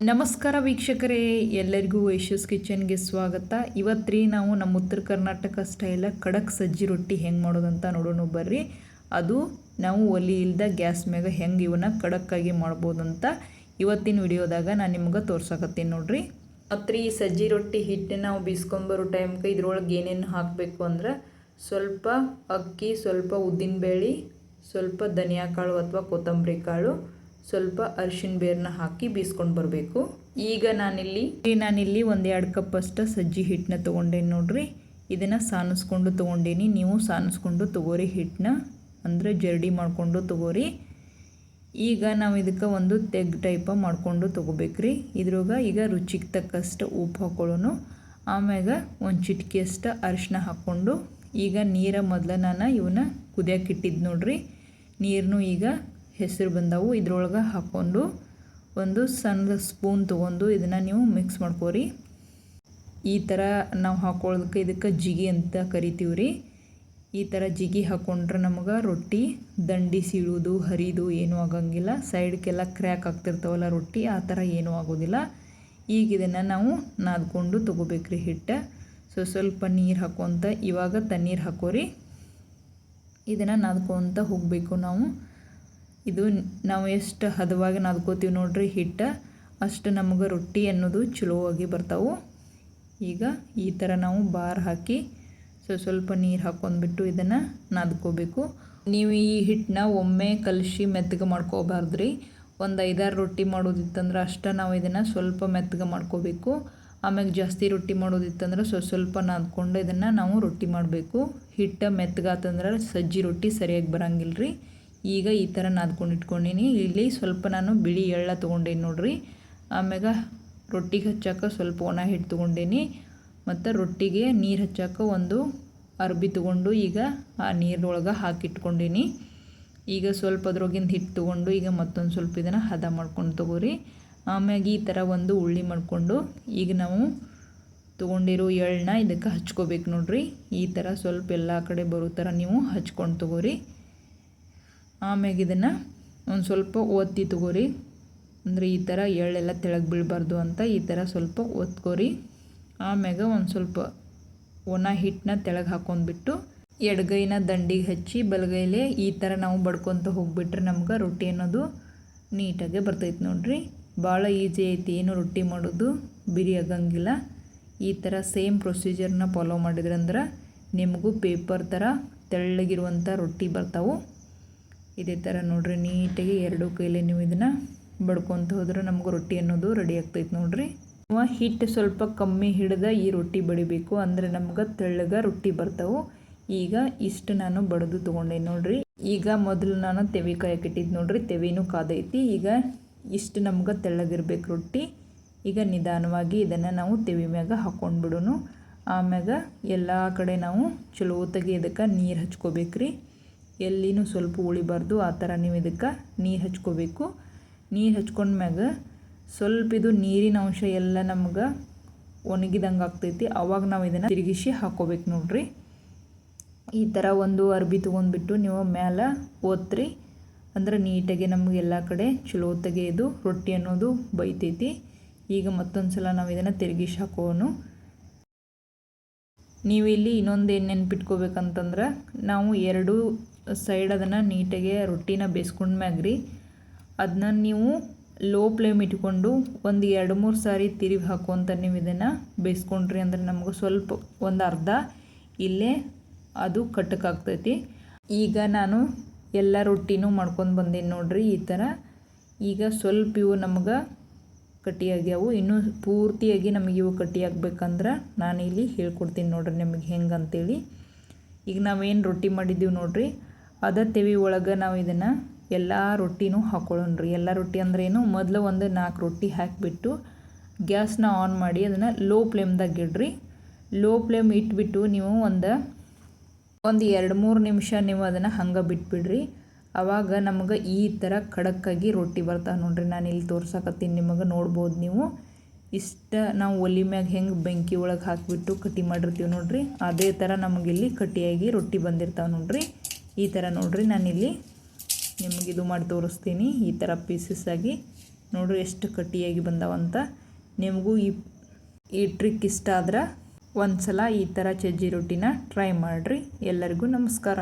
ನಮಸ್ಕಾರ ವೀಕ್ಷಕರೇ, ಎಲ್ಲರಿಗೂ ಯಶಸ್ ಕಿಚನ್ಗೆ ಸ್ವಾಗತ. ಇವತ್ತು ನಾವು ನಮ್ಮ ಉತ್ತರ ಕರ್ನಾಟಕ ಸ್ಟೈಲ ಖಡಕ್ ಸಜ್ಜಿ ರೊಟ್ಟಿ ಹೆಂಗೆ ಮಾಡೋದಂತ ನೋಡೋಣ ಬರ್ರಿ. ಅದು ನಾವು ಒಲಿ ಇಲ್ದ ಗ್ಯಾಸ್ ಮ್ಯಾಗ ಹೆಂಗೆ ಇವನ್ನ ಖಡಕ್ಕಾಗಿ ಮಾಡ್ಬೋದಂತ ಇವತ್ತಿನ ವಿಡಿಯೋದಾಗ ನಾನು ನಿಮ್ಗೆ ತೋರ್ಸಕತ್ತೀನಿ ನೋಡ್ರಿ. ಮತ್ತು ಈ ಸಜ್ಜಿ ರೊಟ್ಟಿ ಹಿಟ್ಟು ನಾವು ಬೀಸ್ಕೊಂಬರೋ ಟೈಮ್ಗೆ ಇದ್ರೊಳಗೆ ಏನೇನು ಹಾಕಬೇಕು ಅಂದ್ರೆ ಸ್ವಲ್ಪ ಅಕ್ಕಿ, ಸ್ವಲ್ಪ ಉದ್ದಿನಬೇಳೆ ಸ್ವಲ್ಪ ಧನಿಯಾ ಕಾಳು ಅಥವಾ ಕೊತ್ತಂಬರಿ ಕಾಳು ಸ್ವಲ್ಪ ಅರಿಶಿನ ಬೇರನ್ನ ಹಾಕಿ ಬೀಸ್ಕೊಂಡು ಬರಬೇಕು. ಈಗ ನಾನಿಲ್ಲಿ ನಾನಿಲ್ಲಿ ಒಂದು ಎರಡು ಕಪ್ ಅಷ್ಟು ಸಜ್ಜಿ ಹಿಟ್ಟನ್ನ ತೊಗೊಂಡೇನಿ ನೋಡ್ರಿ? ಇದನ್ನು ಸಾನಿಸ್ಕೊಂಡು ತೊಗೊಂಡೇನಿ. ನೀವು ಸಾನಿಸ್ಕೊಂಡು ತೊಗೋರಿ ಹಿಟ್ಟನ್ನ ಅಂದರೆ ಜರಡಿ ಮಾಡಿಕೊಂಡು ತೊಗೋರಿ. ಈಗ ನಾವು ಇದಕ್ಕೆ ಒಂದು ತೆಗ್ ಟೈಪ ಮಾಡಿಕೊಂಡು ತೊಗೋಬೇಕ್ರಿ. ಇದ್ರಾಗ ಈಗ ರುಚಿಗೆ ತಕ್ಕಷ್ಟು ಉಪ್ಪು ಹಾಕೊಳ್ಳೋನು. ಆಮ್ಯಾಗ ಒಂದು ಚಿಟಿಕೆಯಷ್ಟು ಅರಿಶಿನ ಹಾಕ್ಕೊಂಡು ಈಗ ನೀರ ಮೊದಲ ನಾನು ಇವನ್ನ ಕುದಿಯಕ್ಕೆ ಇಟ್ಟಿದ್ದು ನೋಡ್ರಿ. ನೀರನ್ನು ಈಗ ಹೆಸರು ಬಂದವು. ಇದ್ರೊಳಗೆ ಹಾಕ್ಕೊಂಡು ಒಂದು ಸಣ್ಣ ಸ್ಪೂನ್ ತೊಗೊಂಡು ಇದನ್ನು ನೀವು ಮಿಕ್ಸ್ ಮಾಡ್ಕೋರಿ. ಈ ಥರ ನಾವು ಹಾಕೊಳ್ಳೋದಕ್ಕೆ ಇದಕ್ಕೆ ಜಿಗಿ ಅಂತ ಕರಿತೀವಿ ರೀ ಈ ಥರ ಜಿಗಿ ಹಾಕ್ಕೊಂಡ್ರೆ ನಮಗೆ ರೊಟ್ಟಿ ದಂಡಿ ಸೀಳುವುದು ಹರಿದು ಏನೂ ಆಗಂಗಿಲ್ಲ. ಸೈಡ್ಗೆಲ್ಲ ಕ್ರ್ಯಾಕ್ ಆಗ್ತಿರ್ತಾವಲ್ಲ ರೊಟ್ಟಿ, ಆ ಥರ ಏನೂ ಆಗೋದಿಲ್ಲ. ಈಗ ಇದನ್ನು ನಾವು ನಾದ್ಕೊಂಡು ತೊಗೋಬೇಕ್ರಿ ಹಿಟ್ಟು. ಸೊ, ಸ್ವಲ್ಪ ನೀರು ಹಾಕೋಂತ ಇವಾಗ ತಣ್ಣೀರು ಹಾಕೋರಿ. ಇದನ್ನು ನಾದ್ಕೊತ ಹೋಗಬೇಕು ನಾವು. ಇದು ನಾವು ಎಷ್ಟು ಹದವಾಗಿ ನಾದ್ಕೋತೀವಿ ನೋಡ್ರಿ, ಹಿಟ್ಟು. ಅಷ್ಟು ನಮಗೆ ರೊಟ್ಟಿ ಅನ್ನೋದು ಚಲೋವಾಗಿ ಬರ್ತಾವೆ. ಈಗ ಈ ಥರ ನಾವು ಬಾರ್ ಹಾಕಿ ಸೊ, ಸ್ವಲ್ಪ ನೀರು ಹಾಕೊಂಡ್ಬಿಟ್ಟು ಇದನ್ನು ನಾದ್ಕೋಬೇಕು. ನೀವು ಈ ಹಿಟ್ಟನ್ನ ಒಮ್ಮೆ ಕಲಸಿ ಮೆತ್ತಗೆ ಮಾಡ್ಕೋಬಾರ್ದು ರೀ ಒಂದು ಐದಾರು ರೊಟ್ಟಿ ಮಾಡೋದಿತ್ತಂದ್ರೆ ಅಷ್ಟು ನಾವು ಇದನ್ನು ಸ್ವಲ್ಪ ಮೆತ್ತಗೆ ಮಾಡ್ಕೋಬೇಕು. ಆಮ್ಯಾಗ ಜಾಸ್ತಿ ರೊಟ್ಟಿ ಮಾಡೋದಿತ್ತಂದ್ರೆ ಸ್ವಲ್ಪ ಸ್ವಲ್ಪ ನಾದ್ಕೊಂಡು ಇದನ್ನು ನಾವು ರೊಟ್ಟಿ ಮಾಡಬೇಕು. ಹಿಟ್ಟು ಮೆತ್ತಗಾತಂದ್ರೆ ಸಜ್ಜಿ ರೊಟ್ಟಿ ಸರಿಯಾಗಿ ಬರಂಗಿಲ್ಲ ರೀ ಈಗ ಈ ಥರ ನಾದ್ಕೊಂಡು ಇಟ್ಕೊಂಡೀನಿ. ಇಲ್ಲಿ ಸ್ವಲ್ಪ ನಾನು ಬಿಳಿ ಎಳ್ಳ ತೊಗೊಂಡೇನಿ ನೋಡ್ರಿ. ಆಮ್ಯಾಗ ರೊಟ್ಟಿಗೆ ಹಚ್ಚಕ್ಕೆ ಸ್ವಲ್ಪ ಒಣ ಹಿಟ್ಟು ತೊಗೊಂಡೇನಿ. ಮತ್ತು ರೊಟ್ಟಿಗೆ ನೀರು ಹಚ್ಚಕ್ಕೆ ಒಂದು ಅರ್ಬಿ ತೊಗೊಂಡು ಈಗ ಆ ನೀರೊಳಗೆ ಹಾಕಿಟ್ಕೊಂಡೀನಿ. ಈಗ ಸ್ವಲ್ಪ ಅದ್ರೊಗಿಂದ ಹಿಟ್ಟು ತೊಗೊಂಡು ಈಗ ಮತ್ತೊಂದು ಸ್ವಲ್ಪ ಇದನ್ನು ಹದ ಮಾಡ್ಕೊಂಡು ತೊಗೋರಿ. ಆಮ್ಯಾಗ ಈ ಥರ ಒಂದು ಉಳ್ಳಿ ಮಾಡಿಕೊಂಡು ಈಗ ನಾವು ತೊಗೊಂಡಿರೋ ಎಳ್ಳನ್ನ ಇದಕ್ಕೆ ಹಚ್ಕೋಬೇಕು ನೋಡ್ರಿ. ಈ ಥರ ಸ್ವಲ್ಪ ಎಲ್ಲ ಕಡೆ ಬರೋ ಥರ ನೀವು ಹಚ್ಕೊಂಡು ತೊಗೋರಿ. ಆಮ್ಯಾಗ ಇದನ್ನು ಒಂದು ಸ್ವಲ್ಪ ಒತ್ತಿ ತಗೋರಿ. ಅಂದರೆ ಈ ಥರ ಎಳ್ಳೆಲ್ಲ ತೆಳಗೆ ಬೀಳಬಾರ್ದು ಅಂತ ಈ ಥರ ಸ್ವಲ್ಪ ಒತ್ಕೋರಿ. ಆಮ್ಯಾಗ ಒಂದು ಸ್ವಲ್ಪ ಒಣ ಹಿಟ್ಟನ್ನ ತೆಳಗೆ ಹಾಕೊಂಡ್ಬಿಟ್ಟು ಎಡಗೈನ ದಂಡಿಗೆ ಹಚ್ಚಿ ಬಲಗೈಲೇ ಈ ಥರ ನಾವು ಬಡ್ಕೊತ ಹೋಗ್ಬಿಟ್ರೆ ನಮ್ಗೆ ರೊಟ್ಟಿ ಅನ್ನೋದು ನೀಟಾಗೆ ಬರ್ತೈತೆ ನೋಡ್ರಿ. ಭಾಳ ಈಸಿ ಐತಿ, ಏನು ರೊಟ್ಟಿ ಮಾಡೋದು ಬಿರಿ ಆಗಂಗಿಲ್ಲ. ಈ ಥರ ಸೇಮ್ ಪ್ರೊಸೀಜರ್ನ ಫಾಲೋ ಮಾಡಿದ್ರಂದ್ರೆ ನಿಮಗೂ ಪೇಪರ್ ಥರ ತೆಳ್ಳಗಿರುವಂಥ ರೊಟ್ಟಿ ಬರ್ತಾವೆ. ಇದೇ ಥರ ನೋಡಿರಿ, ನೀಟಾಗಿ ಎರಡು ಕೈಲಿ ನೀವು ಇದನ್ನು ಬಡ್ಕೊತ ಹೋದ್ರೆ ನಮ್ಗೆ ರೊಟ್ಟಿ ಅನ್ನೋದು ರೆಡಿ ಆಗ್ತೈತೆ ನೋಡಿರಿ. ಹಿಟ್ಟು ಸ್ವಲ್ಪ ಕಮ್ಮಿ ಹಿಡ್ದ ಈ ರೊಟ್ಟಿ ಬಡಿಬೇಕು, ಅಂದರೆ ನಮ್ಗೆ ತೆಳ್ಳಗೆ ರೊಟ್ಟಿ ಬರ್ತಾವೆ. ಈಗ ಇಷ್ಟು ನಾನು ಬಡಿದು ತೊಗೊಂಡೆ ನೋಡಿರಿ. ಈಗ ಮೊದಲು ನಾನು ತೆವಿ ಕಾಯಕ್ಕಿಟ್ಟಿದ್ದು ನೋಡ್ರಿ, ತೆವಿನೂ ಕಾದೈತಿ. ಈಗ ಇಷ್ಟು ನಮ್ಗೆ ತೆಳ್ಳಗಿರ್ಬೇಕು ರೊಟ್ಟಿ. ಈಗ ನಿಧಾನವಾಗಿ ಇದನ್ನು ನಾವು ತೆವಿ ಮ್ಯಾಗ ಹಾಕ್ಕೊಂಡು ಬಿಡೋನು. ಆಮ್ಯಾಗ ಎಲ್ಲ ಕಡೆ ನಾವು ಚಲೋತಾಗಿ ಇದಕ್ಕೆ ನೀರು ಹಚ್ಕೋಬೇಕ್ರಿ. ಎಲ್ಲಿನೂ ಸ್ವಲ್ಪ ಉಳಿಬಾರ್ದು. ಆ ಥರ ನೀವು ಇದಕ್ಕೆ ನೀರು ಹಚ್ಕೋಬೇಕು. ನೀರು ಹಚ್ಕೊಂಡ್ಮ್ಯಾಗ ಸ್ವಲ್ಪ ಇದು ನೀರಿನ ಅಂಶ ಎಲ್ಲ ನಮ್ಗೆ ಒಣಗಿದಂಗೆ ಆಗ್ತೈತಿ. ಆವಾಗ ನಾವು ಇದನ್ನು ತಿರುಗಿಸಿ ಹಾಕೋಬೇಕು ನೋಡ್ರಿ. ಈ ಥರ ಒಂದು ಅರ್ಬಿ ತೊಗೊಂಡ್ಬಿಟ್ಟು ನೀವು ಮ್ಯಾಲೆ ಓದ್ರಿ ಅಂದ್ರೆ ನೀಟಾಗಿ ನಮಗೆ ಎಲ್ಲ ಕಡೆ ಚಲೋ ಇದು ರೊಟ್ಟಿ ಅನ್ನೋದು ಬೈತೈತಿ. ಈಗ ಮತ್ತೊಂದು ಸಲ ನಾವು ಇದನ್ನು ತಿರುಗಿಸಿ ಹಾಕೋನು ನೀವು ಇಲ್ಲಿ ಇನ್ನೊಂದು ಏನು ನೆನ್ಪಿಟ್ಕೋಬೇಕಂತಂದ್ರೆ, ನಾವು ಎರಡು ಸೈಡ್ ಅದನ್ನು ನೀಟಾಗಿ ರೊಟ್ಟಿನ ಬೇಯಿಸ್ಕೊಂಡ ರೀ ಅದನ್ನ ನೀವು ಲೋ ಫ್ಲೇಮ್ ಇಟ್ಕೊಂಡು ಒಂದು ಎರಡು ಮೂರು ಸಾರಿ ತಿರುವಿ ಹಾಕುವಂಥ ನೀವು ಇದನ್ನು ಬೇಯಿಸ್ಕೊಂಡ್ರಿ ಅಂದ್ರೆ ನಮಗೆ ಸ್ವಲ್ಪ ಒಂದು ಅರ್ಧ ಇಲ್ಲೇ ಅದು ಕಟ್ಟಕ್ಕಾಗ್ತೈತಿ ಈಗ ನಾನು ಎಲ್ಲ ರೊಟ್ಟಿನೂ ಮಾಡ್ಕೊಂಡು ಬಂದೀನಿ ನೋಡಿರಿ ಈ ಥರ ಈಗ ಸ್ವಲ್ಪ ಇವು ನಮ್ಗೆ ಕಟ್ಟಿಯಾಗ್ಯಾವು. ಇನ್ನೂ ಪೂರ್ತಿಯಾಗಿ ನಮಗೆ ಇವು ಕಟ್ಟಿಯಾಗಬೇಕಂದ್ರೆ ನಾನು ಇಲ್ಲಿ ಹೇಳ್ಕೊಡ್ತೀನಿ ನೋಡಿರಿ ನಿಮಗೆ ಹೆಂಗೆ ಅಂತೇಳಿ ಈಗ ನಾವೇನು ರೊಟ್ಟಿ ಮಾಡಿದ್ದೀವಿ ನೋಡ್ರಿ. ಅದ ತೆವಿ ಒಳಗೆ ನಾವು ಇದನ್ನು ಎಲ್ಲ ರೊಟ್ಟಿನೂ ಹಾಕೊಳ್ಳೋಣ್ರಿ ಎಲ್ಲ ರೊಟ್ಟಿ ಅಂದ್ರೆ ಏನು? ಮೊದಲು ಒಂದು ನಾಲ್ಕು ರೊಟ್ಟಿ ಹಾಕಿಬಿಟ್ಟು ಗ್ಯಾಸ್ನ ಆನ್ ಮಾಡಿ ಅದನ್ನು ಲೋ ಫ್ಲೇಮ್ದಾಗ ಇಡ್ರಿ. ಲೋ ಫ್ಲೇಮ್ ಇಟ್ಬಿಟ್ಟು ನೀವು ಒಂದು ಒಂದು ಎರಡು ಮೂರು ನಿಮಿಷ ನೀವು ಅದನ್ನು ಹಂಗೆ ಬಿಟ್ಬಿಡ್ರಿ. ಆವಾಗ ನಮಗೆ ಈ ಥರ ಖಡಕ್ಕಾಗಿ ರೊಟ್ಟಿ ಬರ್ತಾವೆ ನೋಡ್ರಿ. ನಾನು ಇಲ್ಲಿ ತೋರ್ಸಕತ್ತೀನಿ, ನಿಮಗೆ ನೋಡ್ಬೋದು ನೀವು. ಇಷ್ಟ ನಾವು ಒಲಿ ಮ್ಯಾಗ ಹೆಂಗೆ ಬೆಂಕಿ ಒಳಗೆ ಹಾಕಿಬಿಟ್ಟು ಕಟ್ಟಿ ಮಾಡಿರ್ತೀವಿ ನೋಡ್ರಿ. ಅದೇ ಥರ ನಮಗಿಲ್ಲಿ ಕಟ್ಟಿಯಾಗಿ ರೊಟ್ಟಿ ಬಂದಿರ್ತಾವೆ ನೋಡ್ರಿ. ಈ ಥರ ನೋಡಿರಿ ನಾನಿಲ್ಲಿ ನಿಮಗೆ ಇದು ಮಾಡಿ ತೋರಿಸ್ತೀನಿ. ಈ ಥರ ಪೀಸಸ್ ಆಗಿ. ನೋಡ್ರಿ ಎಷ್ಟು ಕಟ್ಟಿಯಾಗಿ ಬಂದಾವಂತ ನಿಮಗೂ ಈ ಈ ಟ್ರಿಕ್ ಇಷ್ಟ ಆದ್ರೆ ಒಂದು ಸಲ ಈ ಥರ ಚಜ್ಜಿ ರೊಟ್ಟಿನ ಟ್ರೈ ಮಾಡಿರಿ. ಎಲ್ಲರಿಗೂ ನಮಸ್ಕಾರ.